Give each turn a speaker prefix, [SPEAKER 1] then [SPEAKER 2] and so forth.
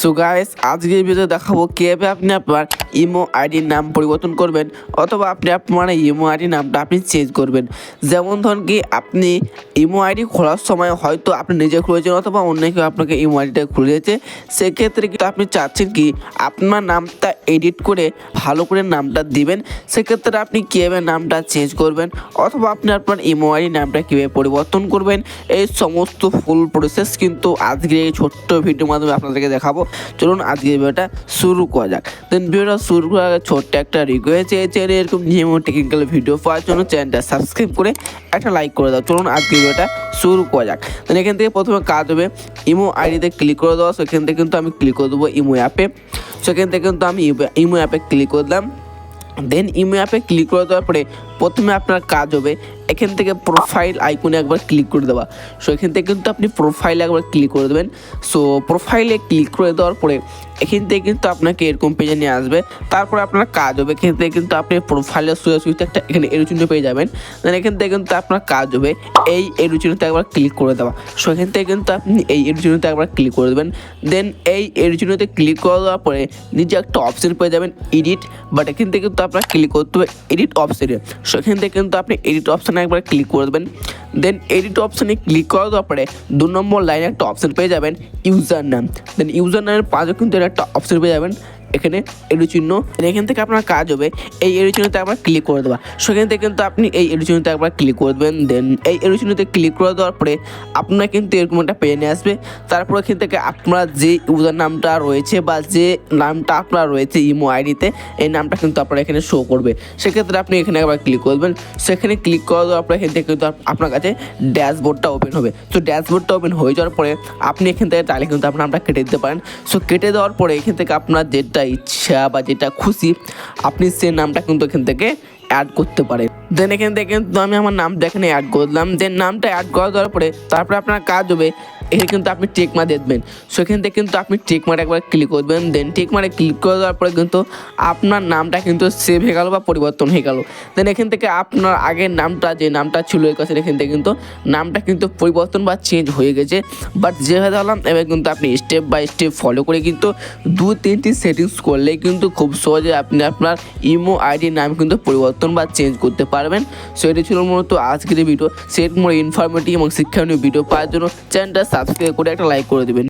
[SPEAKER 1] So guys আজকে এই ভিডিওতে দেখাবো কীভাবে আপনি আপনার ইমো আইডির নাম পরিবর্তন করবেন অথবা আপনি আপনার ইমো আইডির নামটা আপনি চেঞ্জ করবেন। যেমন ধরুন কি, আপনি ইমো আইডি খোলার সময় হয়তো আপনি নিজে খুলেছেন অথবা অন্য কেউ আপনাকে ইমো আইডিটা খুলে দিয়েছে। সেক্ষেত্রে কিন্তু আপনি চাচ্ছেন কি, আপনার নামটা এডিট করে ভালো করে নামটা দিবেন। সেক্ষেত্রে আপনি কীভাবে নামটা চেঞ্জ করবেন অথবা আপনি আপনার ইমো আইডি নামটা কীভাবে পরিবর্তন করবেন, এই সমস্ত ফুল প্রসেস কিন্তু আজকে এই ছোট্ট ভিডিওর মাধ্যমে আপনাদেরকে দেখাবো। চলুন আজকে ভিডিওটা শুরু করা যাক। দেন ভিডিওটা শুরু করার আগে ছোট্ট একটা রিকোয়েস্ট চেয়েছে এরকম নিয়ম টেকনিক্যাল ভিডিও পাওয়ার জন্য চ্যানেলটা সাবস্ক্রাইব করে একটা লাইক করে দাও। চলুন আজকে ভিডিওটা শুরু করা যাক। দেন এখান থেকে প্রথমে কাজ হবে ইমো আইডিতে ক্লিক করে দেওয়া সেখান থেকে কিন্তু আমি ক্লিক করে দেবো ইমো অ্যাপে সেখান থেকে কিন্তু আমি ইমো অ্যাপে ক্লিক করে দিলাম দেন ইমো অ্যাপে ক্লিক করে দেওয়ার পরে প্রথমে আপনার কাজ হবে, এখান থেকে প্রোফাইল আইকনে একবার ক্লিক করে দেওয়া। সো এখান থেকে কিন্তু আপনি প্রোফাইলে একবার ক্লিক করে দেবেন। সো প্রোফাইলে ক্লিক করে দেওয়ার পরে, এখান থেকে কিন্তু আপনাকে এরকম পেজে নিয়ে আসবে। তারপরে আপনার কাজ হবে, এখান থেকে কিন্তু আপনি প্রোফাইলের সুয়ে সুইতে একটা এখানে এরুচিহ্ন পেয়ে যাবেন। দেন এখান থেকে কিন্তু আপনার কাজ হবে, এই এরুচিহ্নতে একবার ক্লিক করে দেওয়া। সো এখান থেকে কিন্তু আপনি এই এরুচিহ্নতে একবার ক্লিক করে দেবেন। দেন এই এরুচিহ্নতে ক্লিক করে দেওয়ার পরে নিজে একটা অপশন পেয়ে যাবেন এডিট বাট এখান থেকে কিন্তু আপনার ক্লিক করতে হবে এডিট অপশনে সো এখান থেকে কিন্তু আপনি এডিট অপশানে একবার ক্লিক করে দেবেন। দেন এডিট অপশানে ক্লিক করার পরে দু নম্বর লাইনে একটা অপশান পেয়ে যাবেন ইউজার নাম দেন ইউজার নামের পাশে কিন্তু একটা অপশান পেয়ে যাবেন। এখানে এরু চিহ্ন এখান থেকে আপনার কাজ হবে। এই এরু চিহ্নতে একবার ক্লিক করে দেওয়া সেখান থেকে কিন্তু আপনি এই এরু চিহ্নতে একবার ক্লিক করে দেবেন। দেন এই এরু চিহ্নতে ক্লিক করে দেওয়ার পরে আপনার কিন্তু এরকম একটা পেয়ে নিয়ে আসবে। তারপর এখান থেকে আপনার যে ইউজার নামটা রয়েছে বা যে নামটা আপনার রয়েছে ইমো আইডিতে, এই নামটা কিন্তু আপনার এখানে শো করবে। সেক্ষেত্রে আপনি এখানে একবার ক্লিক করবেন সেখানে ক্লিক করে দেওয়ার পরে এখান থেকে কিন্তু আপনার কাছে ড্যাশবোর্ডটা ওপেন হবে। তো ড্যাশবোর্ডটা ওপেন হয়ে যাওয়ার পরে আপনি এখান থেকে তাহলে কিন্তু আপনার নামটা কেটে দিতে পারেন। সো কেটে দেওয়ার পরে এখান থেকে আপনার যেটা ইচ্ছা বা যেটা খুশি আপনি সে নামটা কিন্তু এখান থেকে অ্যাড করতে পারেন। দেন এখান থেকে কিন্তু আমি আমার নামটা এখানে অ্যাড করলাম দেন নামটা অ্যাড করে দেওয়ার পরে তারপরে আপনার কাজ হবে, এখানে কিন্তু আপনি টেক মার দেখবেন সেখান থেকে কিন্তু আপনি টেক মারে একবার ক্লিক করবেন দেন টেক মারে ক্লিক করে দেওয়ার পরে কিন্তু আপনার নামটা কিন্তু সেভ হয়ে গেল বা পরিবর্তন হয়ে গেল। দেন এখান থেকে আপনার আগের নামটা, যে নামটা ছিল এর কাছে এখান থেকে কিন্তু নামটা কিন্তু পরিবর্তন বা চেঞ্জ হয়ে গেছে। বাট যেভাবে ধরলাম এবার কিন্তু আপনি স্টেপ বাই স্টেপ ফলো করে কিন্তু দু, তিনটি সেটিংস করলেই কিন্তু খুব সহজে আপনি আপনার ইমো আইডির নাম কিন্তু পরিবর্তন বা চেঞ্জ করতে পারবেন। সো এটা ছিল মূলত আজকের ভিডিও সেট মোর ইনফরমেটিভ এবং শিক্ষণীয় ভিডিও পাওয়ার জন্য চ্যানেলটা সাবস্ক্রাইব করে একটা লাইক করে দেবেন।